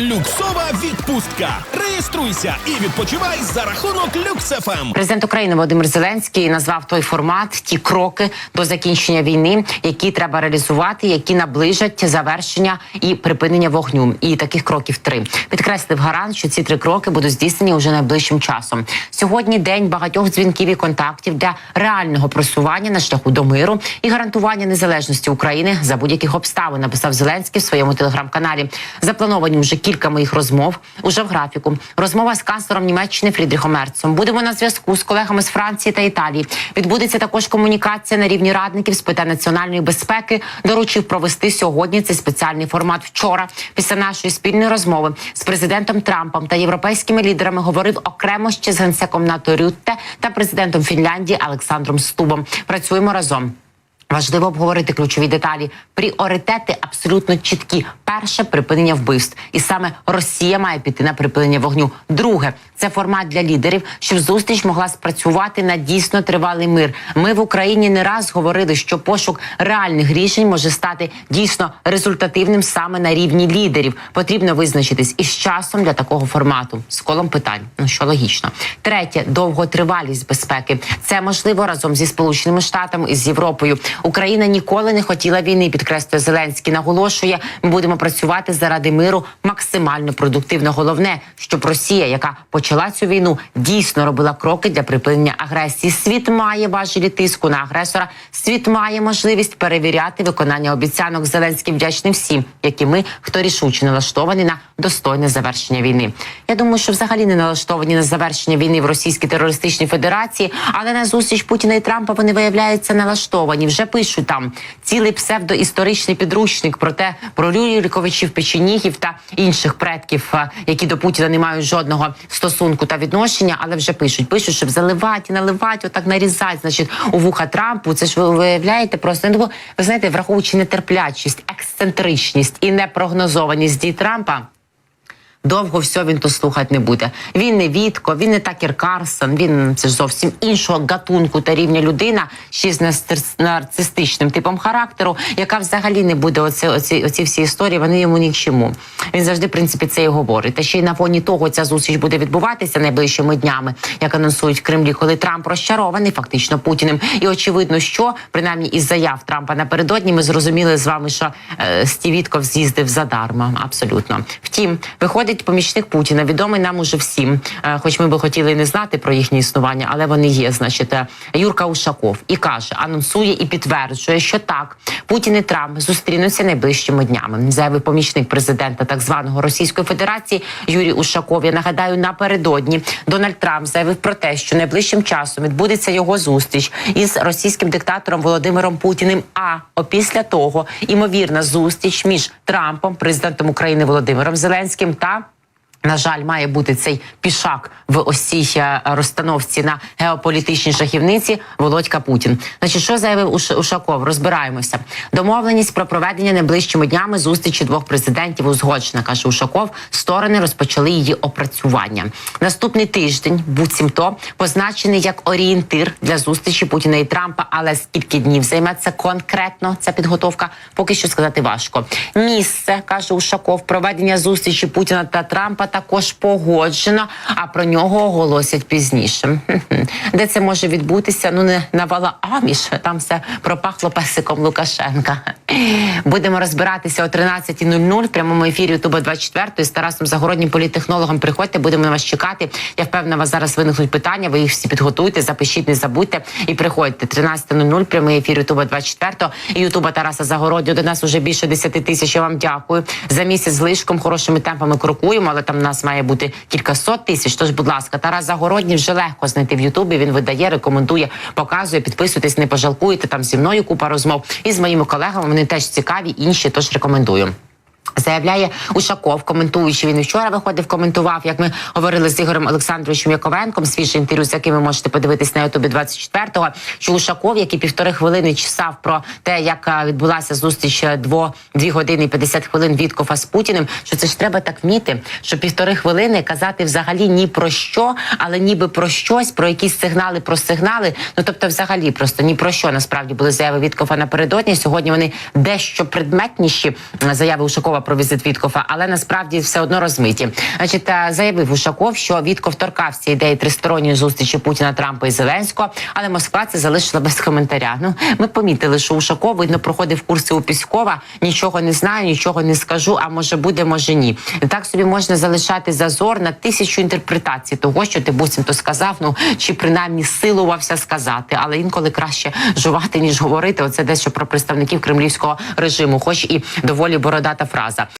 Люксова відпустка. Реєструйся і відпочивай за рахунок Люксефем. Президент України Володимир Зеленський назвав той формат, ті кроки до закінчення війни, які треба реалізувати, які наближать завершення і припинення вогню. І таких кроків три підкреслив гарант, що ці три кроки будуть здійснені уже найближчим часом. Сьогодні день багатьох дзвінків і контактів для реального просування на шляху до миру і гарантування незалежності України за будь-яких обставин. Написав Зеленський в своєму телеграм-каналі. Заплановані вже кілька моїх розмов уже в графіку. Розмова з канцлером Німеччини Фрідріхом Мерцем. Будемо на зв'язку з колегами з Франції та Італії. Відбудеться також комунікація на рівні радників з питань національної безпеки. Доручив провести сьогодні цей спеціальний формат. Вчора, після нашої спільної розмови з президентом Трампом та європейськими лідерами, говорив окремо ще з генсеком НАТО Рютте та президентом Фінляндії Олександром Стубом. Працюємо разом. Важливо обговорити ключові деталі. Пріоритети абсолютно чіткі. Перше припинення вбивств, і саме Росія має піти на припинення вогню. Друге це формат для лідерів, щоб зустріч могла спрацювати на дійсно тривалий мир. Ми в Україні не раз говорили, що пошук реальних рішень може стати дійсно результативним саме на рівні лідерів. Потрібно визначитись із часом для такого формату з колом питань. Ну що логічно. Третє довготривалість безпеки. Це можливо разом зі сполученими штатами і з Європою. Україна ніколи не хотіла війни. Підкреслює Зеленський. Наголошує, ми будемо працювати заради миру максимально продуктивно. Головне, щоб Росія, яка почала цю війну, дійсно робила кроки для припинення агресії. Світ має важелі тиску на агресора. Світ має можливість перевіряти виконання обіцянок. Зеленський вдячний всім, як і ми, хто рішуче налаштований на достойне завершення війни. Я думаю, що взагалі не налаштовані на завершення війни в Російській терористичній федерації, але на зустріч Путіна і Трампа вони виявляються налаштовані. Вже пишуть там цілий псевдоісторичний підручник про те, про Рюриковичів, Печенігів та інших предків, е, які до Путіна не мають жодного стосунку та відношення, але вже пишуть, пишуть, щоб заливати, наливати, отак нарізати, значить, у вуха Трампу. Це ж ви виявляєте просто ну, ви знаєте, враховуючи нетерплячість, ексцентричність і непрогнозованість дій Трампа. Довго все він то слухати не буде. Він не Вітко, він не Такер Карсон, він це ж зовсім іншого гатунку та рівня людина, ще з нарцистичним типом характеру, яка взагалі не буде оці, оці, оці всі історії. Вони йому ні к чому. Він завжди, в принципі, це і говорить. Та ще й на фоні того ця зустріч буде відбуватися найближчими днями, як анонсують в Кремлі, коли Трамп розчарований фактично Путіним. І очевидно, що принаймні із заяв Трампа напередодні ми зрозуміли з вами, що е, Стів Вітков з'їздив задарма. Абсолютно. Втім, виходить помічник Путіна, відомий нам уже всім, е, хоч ми би хотіли не знати про їхнє існування, але вони є. Значить, е, Юрка Ушаков і каже, анонсує і підтверджує, що так Путін і Трамп зустрінуться найближчими днями. Заявив помічник президента так званого Російської Федерації Юрій Ушаков. Я нагадаю, напередодні Дональд Трамп заявив про те, що найближчим часом відбудеться його зустріч із російським диктатором Володимиром Путіним. А опісля того ймовірна зустріч між Трампом, президентом України Володимиром Зеленським та на жаль, має бути цей пішак в ось цій е, розстановці на геополітичній шахівниці Володька Путін. Значить, що заявив Ушаков? Розбираємося. Домовленість про проведення найближчими днями зустрічі двох президентів узгоджена, каже Ушаков. Сторони розпочали її опрацювання. Наступний тиждень, буцімто, позначений як орієнтир для зустрічі Путіна і Трампа. Але скільки днів займеться конкретно ця підготовка, поки що сказати важко. Місце каже Ушаков, проведення зустрічі Путіна та Трампа також погоджено, а про нього оголосять пізніше. Де це може відбутися? Ну не на вала Аміш. Там все пропахло песиком Лукашенка. Будемо розбиратися о 13.00 в прямому ефірі Ютуба 24 з Тарасом Загороднім політехнологом. Приходьте, будемо на вас чекати. Я впевнена, вас зараз виникнуть питання. Ви їх всі підготуйте, запишіть, не забудьте і приходьте. 13.00 прямий ефір Ютуба 24 і Ютуба Тараса Загороднього. До нас уже більше 10 тисяч. Я вам дякую за місяць з лишком. Хорошими темпами крокуємо, але там нас має бути кількасот тисяч. Тож, будь ласка, Тарас Загородній вже легко знайти в Ютубі. Він видає, рекомендує, показує. Підписуйтесь, не пожалкуєте. Там зі мною купа розмов і з моїми колегами. Вони теж цікаві, інші тож рекомендую. Заявляє Ушаков, коментуючи він вчора виходив, коментував, як ми говорили з Ігорем Олександровичем Яковенком, свіже інтерв'ю, з яким ви можете подивитись на Ютубі 24-го, що Ушаков, який півтори хвилини чесав про те, як е, відбулася зустріч е, дво дві години і 50 хвилин Віткофа з Путіним. Що це ж треба так вміти, що півтори хвилини казати взагалі ні про що, але ніби про щось, про якісь сигнали, про сигнали. Ну тобто, взагалі, просто ні про що насправді були заяви Віткофа напередодні. Сьогодні вони дещо предметніші. Заяви Ушакова про візит Віткофа, але насправді все одно розмиті. Значить, заявив Ушаков, що Вітков торкався ідеї тристоронньої зустрічі Путіна, Трампа і Зеленського, але Москва це залишила без коментаря. Ну ми помітили, що Ушаков видно проходив курси у Піскова. Нічого не знаю, нічого не скажу. А може буде, може ні. Так собі можна залишати зазор на тисячу інтерпретацій того, що ти буцімто сказав. Ну чи принаймні силувався сказати, але інколи краще жувати ніж говорити. Оце дещо про представників кремлівського режиму, хоч і доволі бородата фраза. さ